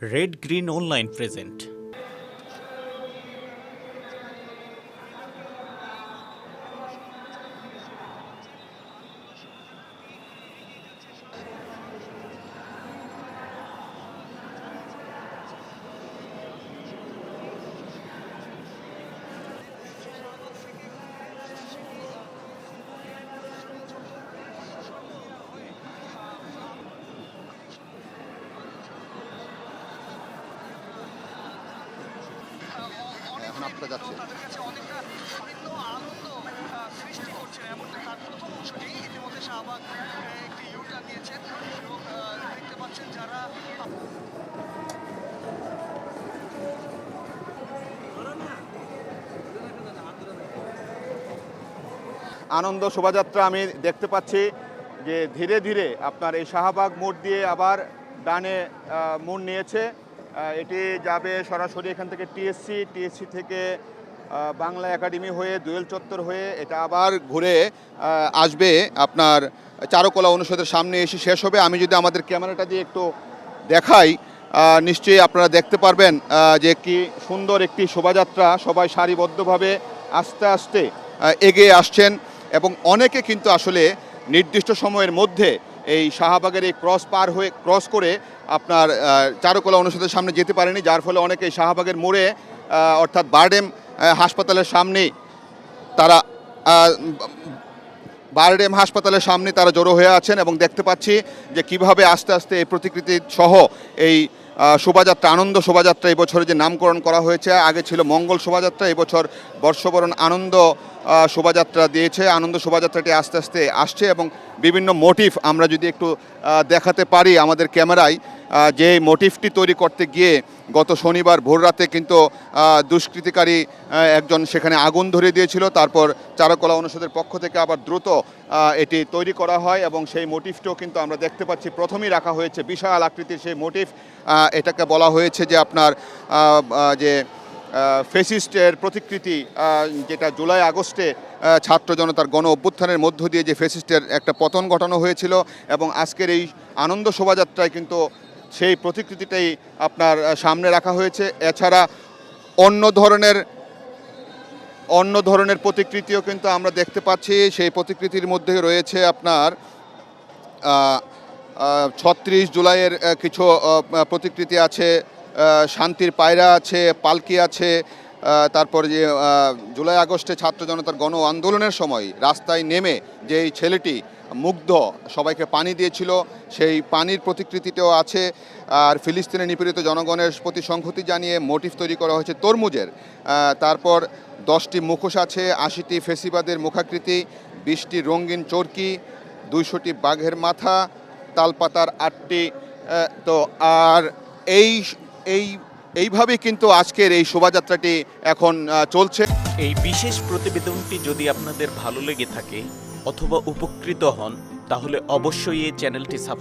red green online present. পাচ্ছেন যারা আনন্দ শোভাযাত্রা আমি দেখতে পাচ্ছি যে ধীরে ধীরে আপনার এই শাহবাগ মোড় দিয়ে আবার ডানে মোড় নিয়েছে। এটি যাবে সরাসরি এখান থেকে টিএসসি টিএসসি থেকে বাংলা একাডেমি হয়ে, দোয়েল চত্বর হয়ে, এটা আবার ঘুরে আসবে আপনার চারুকলা অনুষদের সামনে এসে শেষ হবে। আমি যদি আমাদের ক্যামেরাটা দিয়ে একটু দেখাই নিশ্চয়ই আপনারা দেখতে পারবেন যে কি সুন্দর একটি শোভাযাত্রা। সবাই সারিবদ্ধভাবে আস্তে আস্তে এগিয়ে আসছেন এবং অনেকে কিন্তু আসলে নির্দিষ্ট সময়ের মধ্যে এই শাহবাগের এই ক্রস পার হয়ে, ক্রস করে আপনার চারুকলা অনুষদের সামনে যেতে পারেনি, যার ফলে অনেকে শাহবাগের মোড়ে অর্থাৎ বারডেম হাসপাতালের সামনেই তারা বারডেম হাসপাতালের সামনে তারা জড়ো হয়ে আছেন এবং দেখতে পাচ্ছি যে কীভাবে আস্তে আস্তে এই প্রতিকৃতি সহ এই শোভাযাত্রা, আনন্দ শোভাযাত্রা এই বছরে যে নামকরণ করা হয়েছে, আগে ছিল মঙ্গল শোভাযাত্রা, এবছর বর্ষবরণ আনন্দ শোভাযাত্রা দিয়েছে। আনন্দ শোভাযাত্রাটি আস্তে আস্তে আসছে এবং বিভিন্ন মোটিভ আমরা যদি একটু দেখাতে পারি আমাদের ক্যামেরায় যে মোটিভটি তৈরি করতে গিয়ে গত শনিবার ভোররাতে কিন্তু দুষ্কৃতিকারী একজন সেখানে আগুন ধরিয়ে দিয়েছিল, তারপর চারুকলা অনুষদের পক্ষ থেকে আবার দ্রুত এটি তৈরি করা হয় এবং সেই মোটিভটিও কিন্তু আমরা দেখতে পাচ্ছি। প্রথমেই রাখা হয়েছে বিশাল আকৃতির সেই মোটিভ এটাকে বলা হয়েছে যে আপনার যে ফেসিস্টের প্রতিকৃতি যেটা জুলাই আগস্টে ছাত্র জনতার গণ অভ্যুত্থানের মধ্য দিয়ে যে ফেসিস্টের একটা পতন ঘটানো হয়েছিল এবং আজকের এই আনন্দ শোভাযাত্রায় কিন্তু সেই প্রতিকৃতিটাই আপনার সামনে রাখা হয়েছে। এছাড়া অন্য ধরনের অন্য ধরনের প্রতিকৃতিও কিন্তু আমরা দেখতে পাচ্ছি। সেই প্রতিকৃতির মধ্যে রয়েছে আপনার ছত্রিশ জুলাইয়ের কিছু প্রতিকৃতি আছে শান্তির পায়রা আছে, পালকি আছে তারপর যে জুলাই আগস্টে ছাত্র জনতার গণ আন্দোলনের সময় রাস্তায় নেমে যে এই ছেলেটি মুগ্ধ, সবাইকে পানি দিয়েছিল, সেই পানির প্রতিকৃতিটাও আছে। আর ফিলিস্তিনে নিপীড়িত জনগণের প্রতি সংহতি জানিয়ে মোটিভ তৈরি করা হয়েছে তরমুজের। তারপর দশটি মুখোশ আছে, আশিটি ফেসিবাদের মুখাকৃতি, বিশটি রঙিন চরকি, দুইশোটি বাঘের মাথা, তালপাতার আটটি তো আর এই এই এইভাবেই কিন্তু আজকের এই শোভাযাত্রাটি এখন চলছে। এই বিশেষ প্রতিবেদনটি যদি আপনাদের ভালো লেগে থাকে অথবা উপকৃত হন, তাহলে অবশ্যই এই চ্যানেলটি সাবস্ক্রাইব